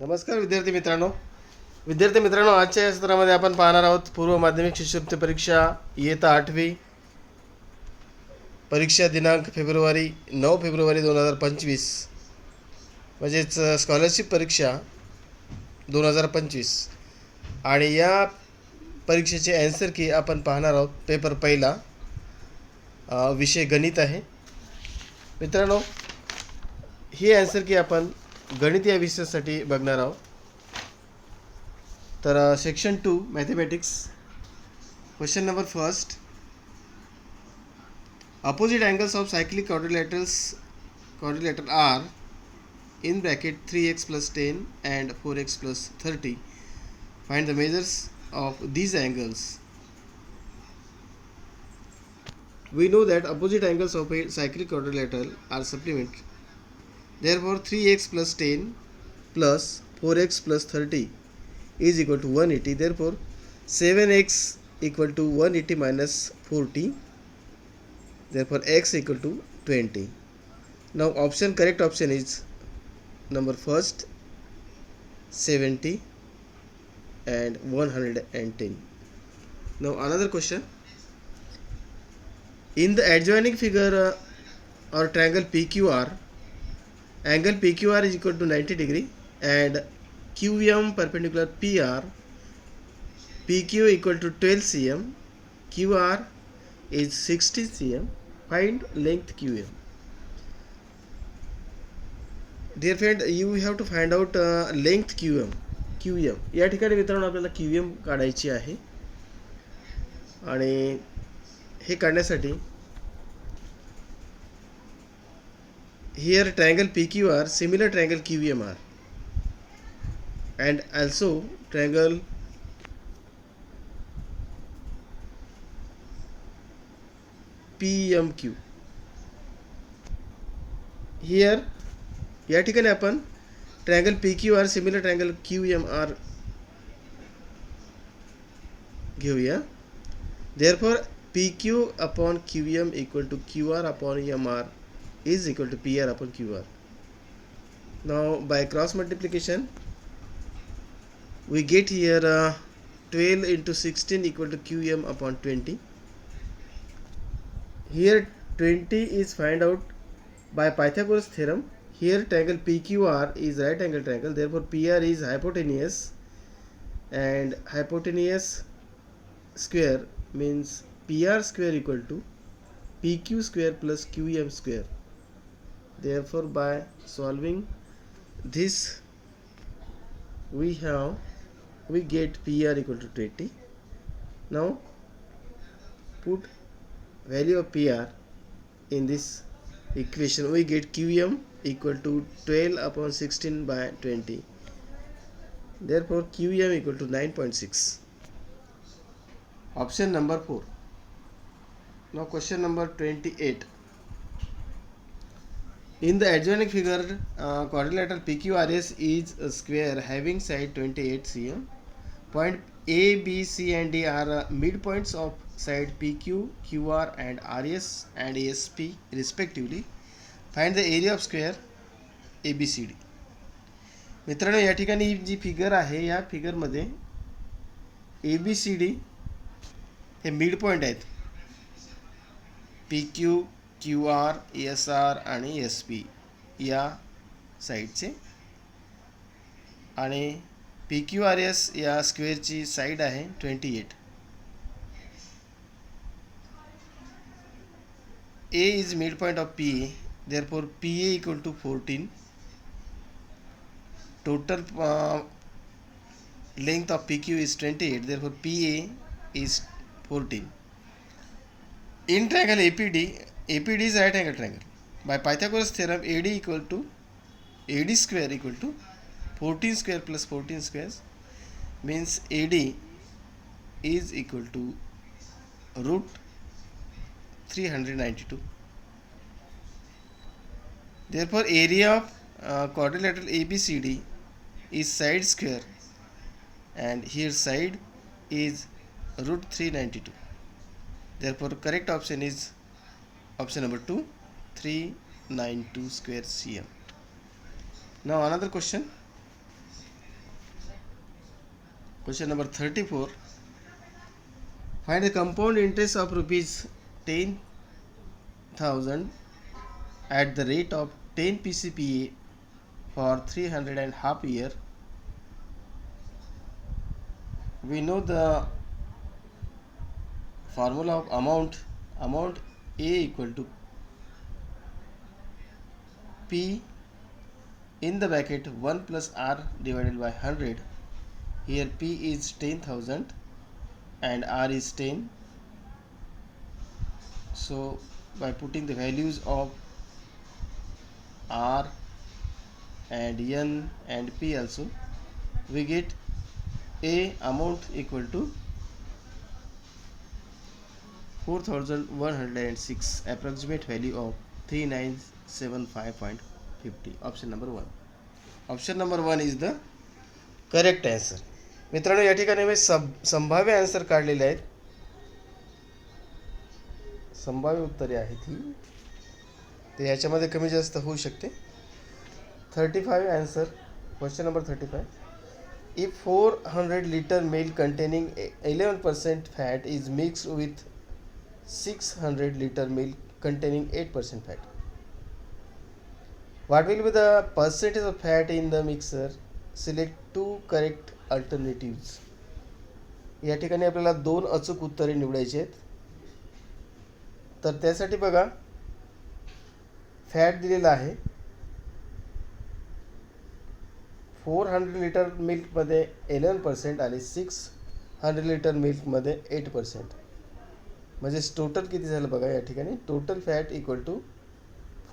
नमस्कार विद्यार्थी मित्रांनो. विद्यार्थी मित्रांनो आजच्या या सत्रामध्ये आपण पाहणार आहोत पूर्व माध्यमिक शिष्यवृत्ती परीक्षा इयत्ता आठवी परीक्षा दिनांक फेब्रुवारी नऊ फेब्रुवारी दोन हजार पंचवीस. म्हणजेच स्कॉलरशिप परीक्षा दोन हजार पंचवीस. आणि या परीक्षेचे ॲन्सर की आपण पाहणार आहोत पेपर पहिला विषय गणित आहे. मित्रांनो ही ॲन्सर की आपण गणित या विषयासाठी बघणार आहोत तर section two mathematics question number first opposite angles of cyclic quadrilaterals quadrilateral are in bracket three x plus ten and four x plus thirty find the measures of these angles we know that opposite angles of a cyclic quadrilateral are supplement therefore 3x plus 10 plus 4x plus 30 is equal to 180 therefore 7x equal to 180 minus 40 therefore x equal to 20 now option correct option is number first 70 and 110 now another question. In the adjoining figure uh, or triangle pqr angle pqr is equal to 90 degree and qm perpendicular pr pq equal to 12 cm qr is 60 cm find length qm dear friend you have to find out uh, length QM QM या ठिकाणी मित्रांनो आपल्याला QM काढायची आहे आणि हे काढण्यासाठी here triangle P Q R similar and Q M R and triangle P Q या ठिकाणी आपण triangle P Q R similar triangle Q M R घेऊया therefore P Q upon Q M equal to Q R upon M R is equal to PR upon QR. Now by cross multiplication we get here uh, 12 into 16 equal to QM upon 20. Here 20 is find out by Pythagoras theorem. Here triangle PQR is right angle triangle therefore PR is hypotenuse and hypotenuse square means PR square equal to PQ square plus QM square therefore by solving this we have we get pr equal to 20 now put value of pr in this equation. We get qm equal to 12 upon 16 by 20 therefore qm equal to 9.6 option number 4 now question number 28 in the adjoining figure uh, quadrilateral pqrs is a square having side 28 cm point a b c and d are uh, midpoints of side pq qr and rs and asp respectively find the area of square abcd मित्रांनो या ठिकाणी जी figure आहे या फिगरमध्ये A B C D हे mid point आहेत P Q Q R S R आणि S P या साईडचे आणि पी क्यू आर एस या स्क्वेअरची साईड आहे twenty eight. A is mid point of P A therefore P A equal to fourteen total length of P Q is twenty eight of PQ is 28 therefore PA is 14 in triangle APD APD is right angle triangle by Pythagoras theorem AD equal to AD square equal to 14 square plus 14 squares means AD is equal to root 392 therefore area of uh, quadrilateral ABCD is side square and here side is root 392 therefore correct option is option number 2 392 square cm now another question Question number 34. Find the compound interest of rupees 10,000 at the rate of 10 PCPA for 300 and half year. We know the formula of amount amount A equal to P in the bracket 1 plus R divided by 100 here P is 10,000 and R is 10 so by putting the values of R and N and P also we get A amount equal to 4106 approximate value of 3975.50 option number one option number one is the correct answer मित्रांनो या ठिकाणी मी सब संभाव्य answer काढलेले आहेत. संभाव्य उत्तरे आहेत ही. तर याच्यामध्ये कमी जास्त होऊ शकते. Thirty five answer question number thirty five if four hundred litre milk containing eleven percent fat is mixed with six hundred litre milk containing 8% fat. What will be the percentage of fat in the mixer? Select two correct alternatives. या ठिकाणी आपल्याला दोन अचूक उत्तरे निवडायची आहेत तर त्यासाठी बघा फॅट दिलेला आहे फोर हंड्रेड लिटर मिल्कमध्ये एलेवन पर्सेंट आणि सिक्स हंड्रेड लिटर मिल्कमध्ये एट पर्सेंट म्हणजे टोटल किती झालं बघा या ठिकाणी? Total fat equal to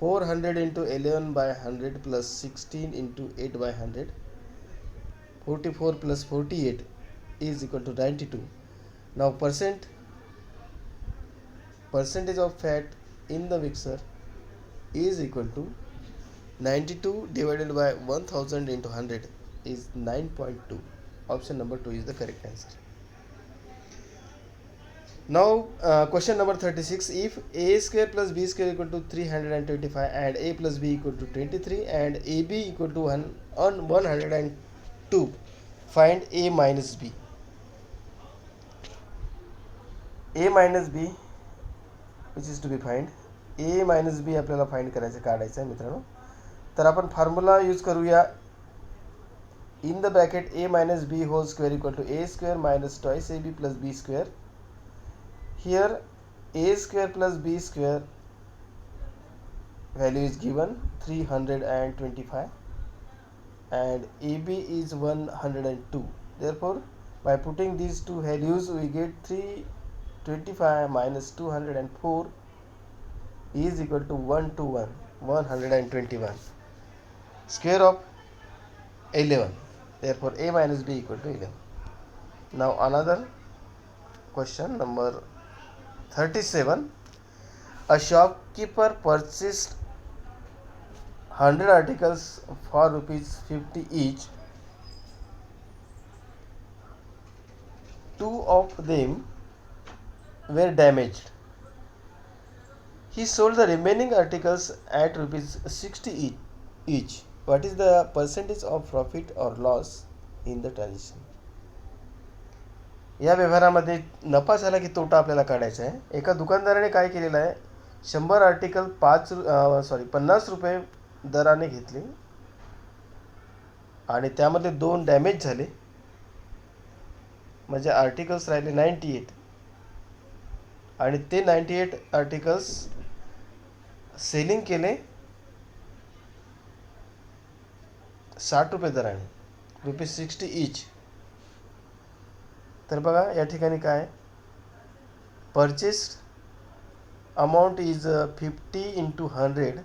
four hundred into eleven by hundred plus sixteen into eight by hundred forty four plus forty eight is equal to ninety two now percent percentage of fat in the mixer is equal to ninety two divided by one thousand into hundred is nine point two option number two is the correct answer now uh, question number 36 if a square plus b square equal to 325 and a plus b equal to 23 and ab equal to 1 on 102 find a minus b. A minus b which is to be find a minus b आपल्याला find करायचं काढायचं आहे मित्रांनो. तर आपण formula use करूया. In the bracket a minus b whole square equal to a square minus twice a b plus b square here a square plus b square value is given 325 and AB is 102 therefore by putting these two values we get 325 minus 204 is equal to 121 121 square of 11 therefore A minus B equal to 11 now another question number 37 a shopkeeper purchased 100 articles for rupees 50 each. Two of them were damaged. He sold the remaining articles at rupees 60 each, what is the percentage of profit or loss in the transaction या व्यवहारामध्ये नफा झाला की तोटा आपल्याला काढायचा आहे. एका दुकानदाराने काय केलेलं आहे? शंभर आर्टिकल पाच सॉरी पन्नास रुपये दराने घेतले. आणि त्यामध्ये दोन डॅमेज झाले. म्हणजे आर्टिकल्स राहिले नाईंटी एट आणि ते नाईंटी एट आर्टिकल्स सेलिंग केले साठ रुपये दराने रुपीज सिक्स्टी इच तर बघा या ठिकाणी काय purchase amount is uh, 50 into 100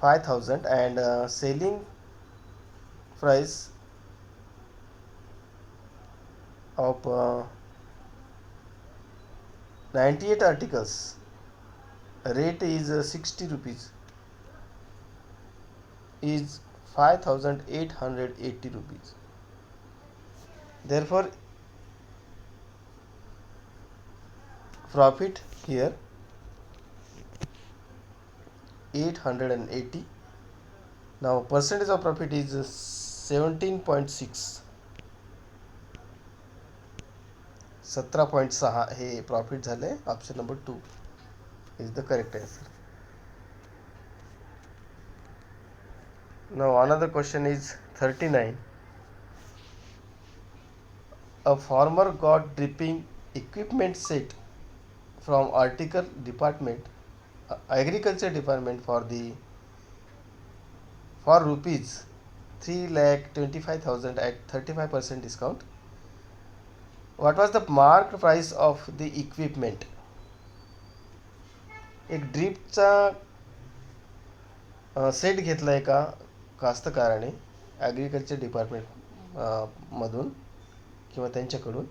5000 and uh, selling price of uh, 98 articles rate is uh, 60 rupees is 5880 rupees therefore profit here 880 now percentage of profit is 17.6 सतरा पॉईंट सहा हे प्रॉफिट झालं आहे option number two is the correct answer Now another question is 39. A farmer got dripping equipment set from article department, uh, agriculture department for the for rupees three lakh twenty five thousand at thirty five percent discount. What was the marked price of the equipment? एक ड्रीपचा set घेतला आहे का कास्तकाराने agriculture department मधून किंवा त्यांच्याकडून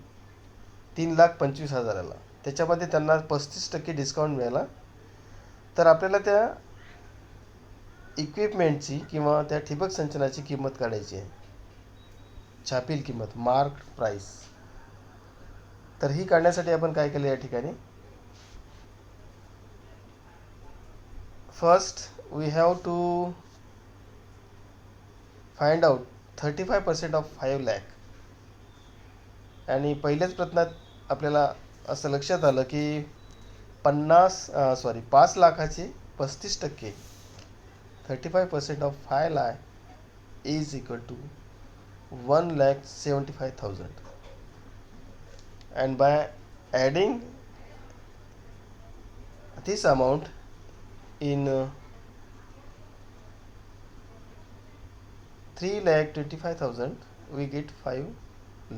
तीन लाख पंचवीस हजाराला त्याच्यामध्ये त्यांना पस्तीस टक्के डिस्काउंट मिळाला. तर आपल्याला त्या इक्विपमेंटची किंवा त्या ठिबक सिंचनाची किंमत काढायची आहे. छापील किंमत मार्क प्राईस तर ही काढण्यासाठी आपण काय केलं या ठिकाणी? First we have to find out thirty five percent of five lakh आणि पहिल्याच प्रयत्नात आपल्याला असं लक्षात आलं की पन्नास सॉरी पाच लाखाचे पस्तीस टक्के thirty five percent of five lakh is equal to one lakh seventy five thousand and by adding this amount in uh, 3 lakh 25000 we get 5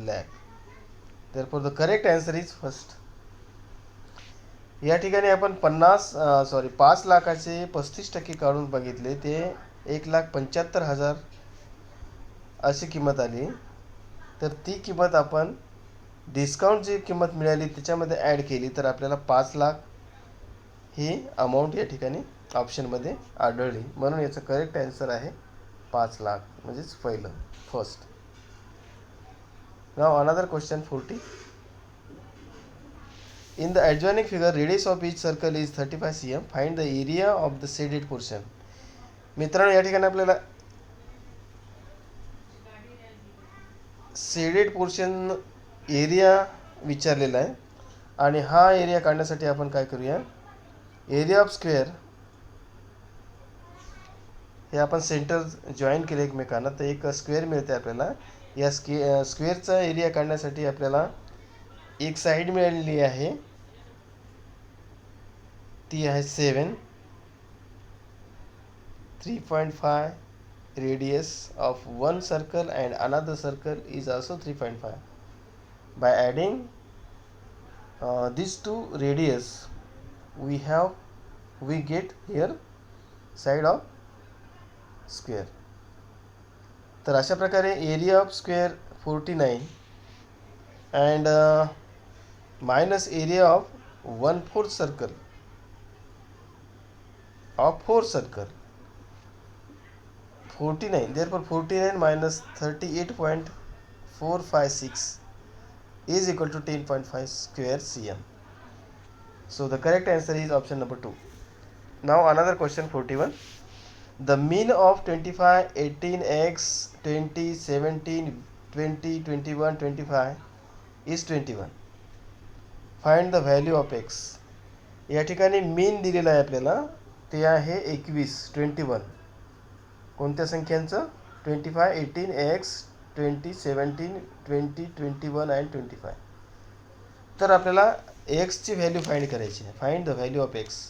lakh. Therefore the correct answer is first. या ठिकाणी आपण पन्नास sorry पाच लाखाचे पस्तीस टक्के काढून बघितले ते एक लाख पंच्याहत्तर हजार अशी किंमत आली. तर ती किंमत आपण डिस्काउंट जी किंमत मिळाली त्याच्यामध्ये ॲड केली तर आपल्याला पाच लाख ही अमाऊंट या ठिकाणी ऑप्शनमध्ये आढळली. म्हणून याचं करेक्ट आन्सर आहे पाच लाख म्हणजेच पहिलं first now another question forty in the adjoining figure radius of each circle is thirty cm. C M area the area of the shaded portion मित्रांनो या ठिकाणी आपल्याला सेडेड पोर्शन एरिया विचारलेला आहे. आणि हा एरिया काढण्यासाठी आपण काय करूया? एरिया ऑफ स्क्वेअर हे आपण सेंटर जॉईन केले एकमेकांना. तर एक स्क्वेअर मिळते आपल्याला. या स्के स्क्वेअरचा एरिया काढण्यासाठी आपल्याला एक साईड मिळालेली आहे. ती आहे seven three point five radius of one circle and another circle is also three point five. By adding this to radius we have we get here side of square. तर अशा प्रकारे area of square forty nine and minus area of one fourth circle of four circle forty nine therefore forty nine minus thirty eight point four five six is equal to ten point five square C M so the correct correct answer is option number 2. Now another question 41. The mean of 25, 18x, 20, 17, 20, 21, 25 is 21. Find the value of x. या ठिकाणी मीन दिलेलं आहे आपल्याला ते आहे एकवीस twenty one कोणत्या संख्यांचं? Twenty five eighteen X twenty seventeen twenty twenty one and twenty five तर आपल्याला एक्सची व्हॅल्यू फाइंड करायची आहे. Find the value of X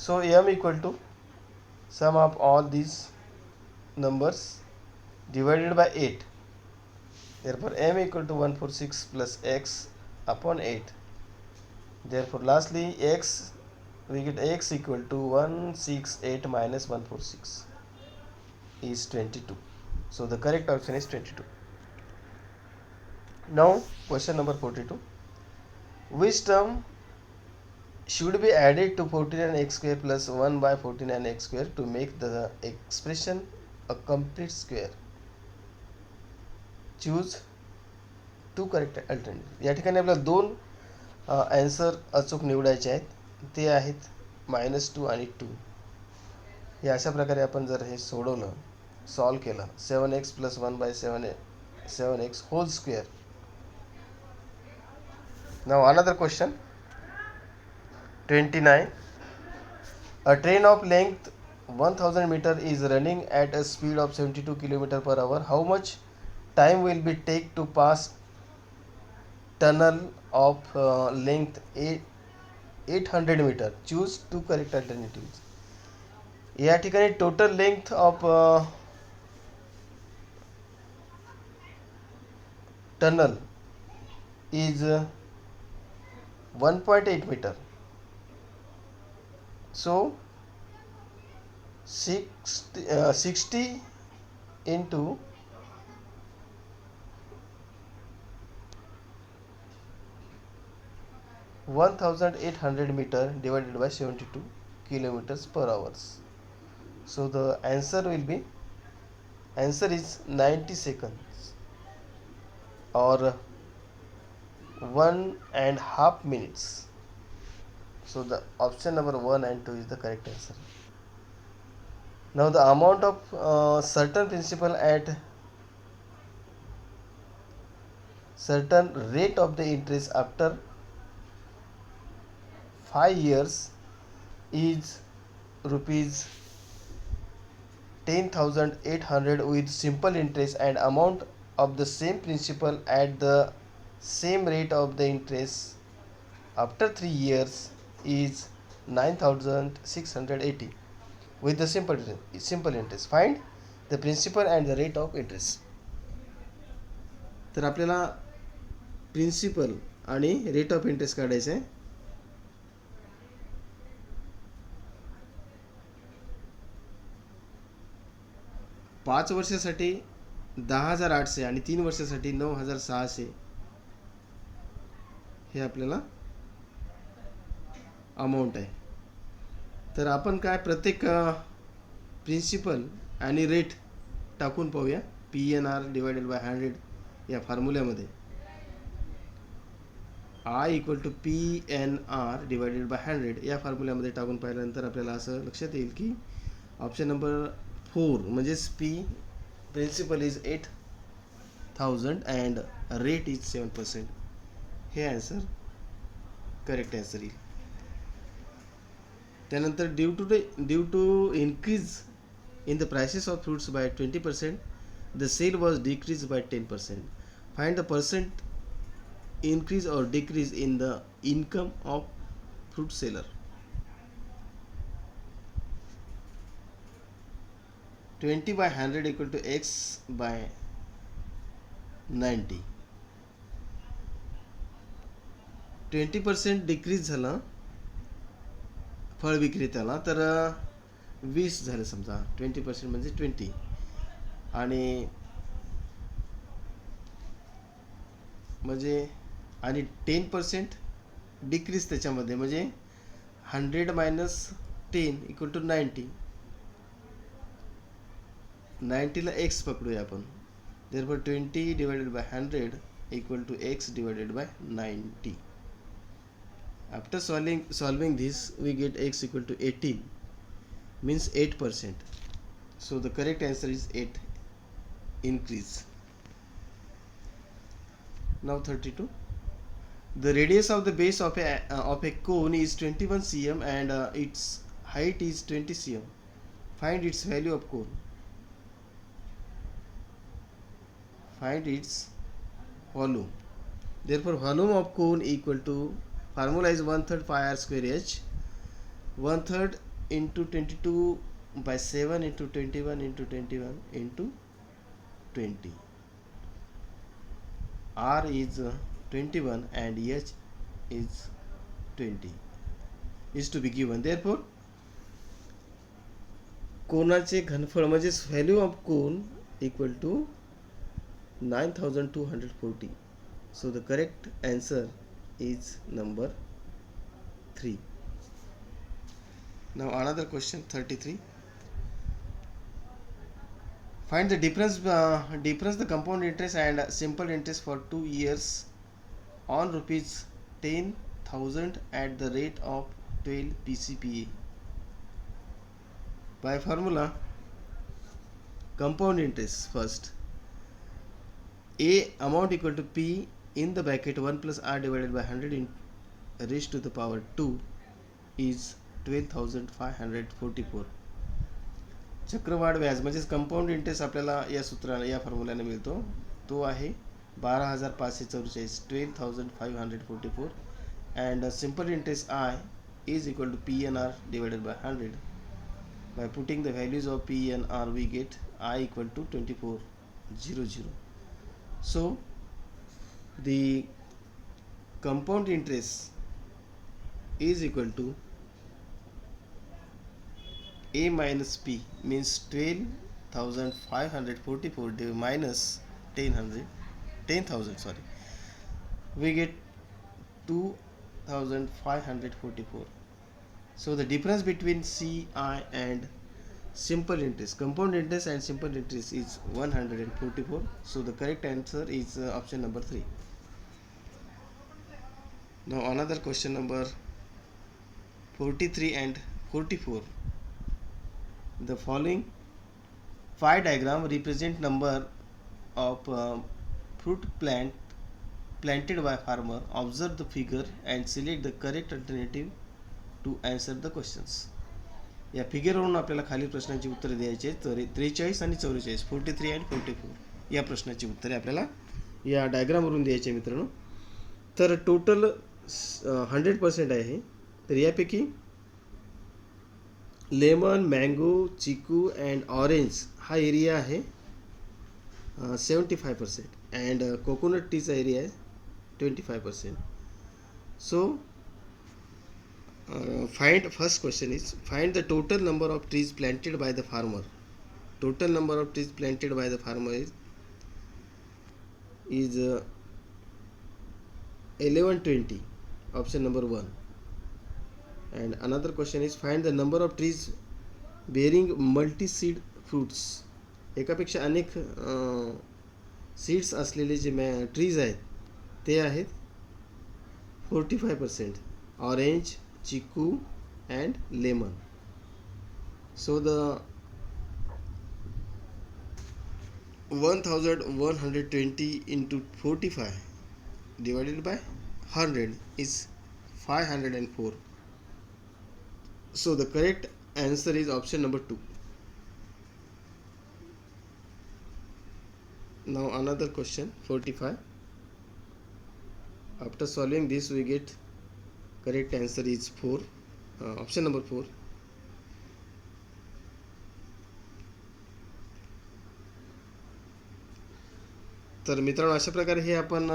So m equal to sum of all these numbers divided by 8. Therefore m equal to 146 plus x upon 8. Therefore lastly x we get x equal to 168 minus 146 is 22. So the correct option is 22. Now question number 42. Which term should be added to 49x square plus 1 by 49x square to make the expression a complete square. Choose to correct alternative या ठिकाणी आपल्याला दोन answer अचूक निवडायचे आहेत. ते आहेत minus two आणि टू हे अशा प्रकारे आपण जर हे सोडवलं सॉल्व केलं seven X plus one by seven A seven X whole square now another question 29. A train of length 1000 meter is running at a speed of 72 km per hour. How much time will be take to pass tunnel of uh, length 8 800 meter? Choose two correct alternatives. या ठिकाणी total length of tunnel is uh, 1.8 meter so 60, uh, 60 into one thousand eight hundred meter divided by seventy two kilometers per hours. So the answer will be answer is ninety seconds or one and half minutes. So the option number one and two is the correct answer. Now the amount of uh, certain principal at certain rate of the interest after five years is rupees 10800 with simple interest and amount of the same principal at the same rate of the interest after 3 years is 9680 with the simple simple interest. Find the principal and the rate of interest. तर आपल्याला principal आणि rate of interest काढायचं आहे पाच वर्षासाठी दहा हजार आठशे आणि तीन वर्षासाठी नऊ हजार सहाशे हे आपल्याला अमाऊंट आहे. तर आपण काय प्रत्येक प्रिन्सिपल आणि रेट टाकून पाहूया. P N R divided by hundred या फॉर्म्युल्यामध्ये I equal to P N R divided by hundred या फॉर्म्युल्यामध्ये टाकून पाहिल्यानंतर आपल्याला असं लक्षात येईल की ऑप्शन नंबर फोर म्हणजेच P principal is eight thousand and rate is seven percent हे आन्सर करेक्ट आन्सर येईल. त्यानंतर due to the due to increase in the prices of fruits by twenty percent the sale was decrease by ten percent find the percent increase or decrease in the income of fruit seller 20 by 100 equal to x by 90 twenty percent decrease झालं फळ विक्रेत्याला तर वीस झालं समजा. Twenty percent म्हणजे twenty आणि म्हणजे आणि टेन पर्सेंट डिक्रीज त्याच्यामध्ये. म्हणजे hundred minus ten equal to ninety नाईंटीला x पकडूया आपण. Therefore twenty divided by hundred equal to X divided by ninety After solving, solving this, we get x equal to 18, means 8%. So the correct answer is 8 increase. Now 32. The radius of the base of a, uh, of a cone is 21 cm and uh, its height is 20 cm. Find its value of cone. Find its volume. Therefore, volume of cone equal to formula is 1 third pi r square h 1 third into 22 by 7 into 21 into 21 into 20 r is uh, 21 and h is 20 is to be given therefore कोणाचे घनफळ म्हणजेच value of cone equal to nine thousand two hundred forty so the correct answer is number 3 now another question 33 find the difference uh, difference the compound interest and simple interest for 2 years on rupees 10000 at the rate of 12 pcpa by formula compound interest first. A amount equal to p in the bracket 1 plus r divided by 100 in raised to the power 2 is 12544 चक्रवाढ व्याज म्हणजेच compound interest आपल्याला या सूत्राने या फॉर्म्युल्याने मिळतो तो आहे बारा हजार पाचशे चौवेचाळीस twelve thousand five hundred forty four and simple interest I is equal to P N R divided by hundred by putting the values of p and r we get i equal to 2400 so the compound interest is equal to a minus p means 12544 div- minus 10000 10000 sorry we get 2544 so the difference between CI and simple interest, compound interest and simple interest is 144. So the correct answer is uh, option number 3. Now another question number 43 and 44. The following phi diagram represent number of uh, fruit plant planted by farmer. Observe the figure and select the correct alternative to answer the questions या फिगरवरून आपल्याला खालील प्रश्नांची उत्तरे द्यायची आहेत तर त्रेचाळीस आणि चौवेचाळीस forty three and forty four या प्रश्नाची उत्तरे आपल्याला या डायग्रामवरून द्यायची आहे मित्रांनो तर टोटल हंड्रेड पर्सेंट आहे तर यापैकी lemon mango chikoo and orange हा एरिया आहे seventy five percent and coconut टीचा एरिया आहे twenty five percent so uh, find first question is find the total number of trees planted by the farmer total number of trees planted by the farmer is is uh, 1120 option number one and another question is find the number of trees bearing multi seed fruits एकापेक्षा अनेक seeds असलेले जे मॅ trees आहेत ते आहेत forty five percent orange chikoo and lemon so the one thousand one hundred twenty into forty five divided by 100 is 504 so the correct answer is option number 2 now another question 45 after solving this we get correct answer is 4 uh, option number 4 तर मित्रांनो अशा प्रकारे हे आपण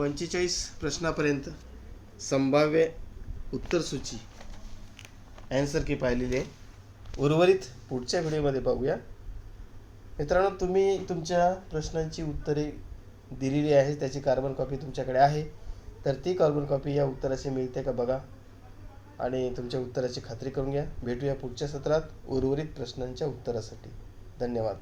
पंचेचाळीस प्रश्नापर्यंत संभाव्य उत्तर सूची. ॲन्सर की पाहिलेली आहे. उर्वरित पुढच्या व्हिडिओमध्ये पाहूया. मित्रांनो तुम्ही तुमच्या प्रश्नांची उत्तरे दिलेली आहे त्याची कार्बन कॉपी तुमच्याकडे आहे. तर ती कार्बन कॉपी या उत्तराची मिळते का बघा? आणि तुमच्या उत्तराची खात्री करून घ्या. भेटूया पुढच्या सत्रात उर्वरित प्रश्नांच्या उत्तरासाठी. धन्यवाद.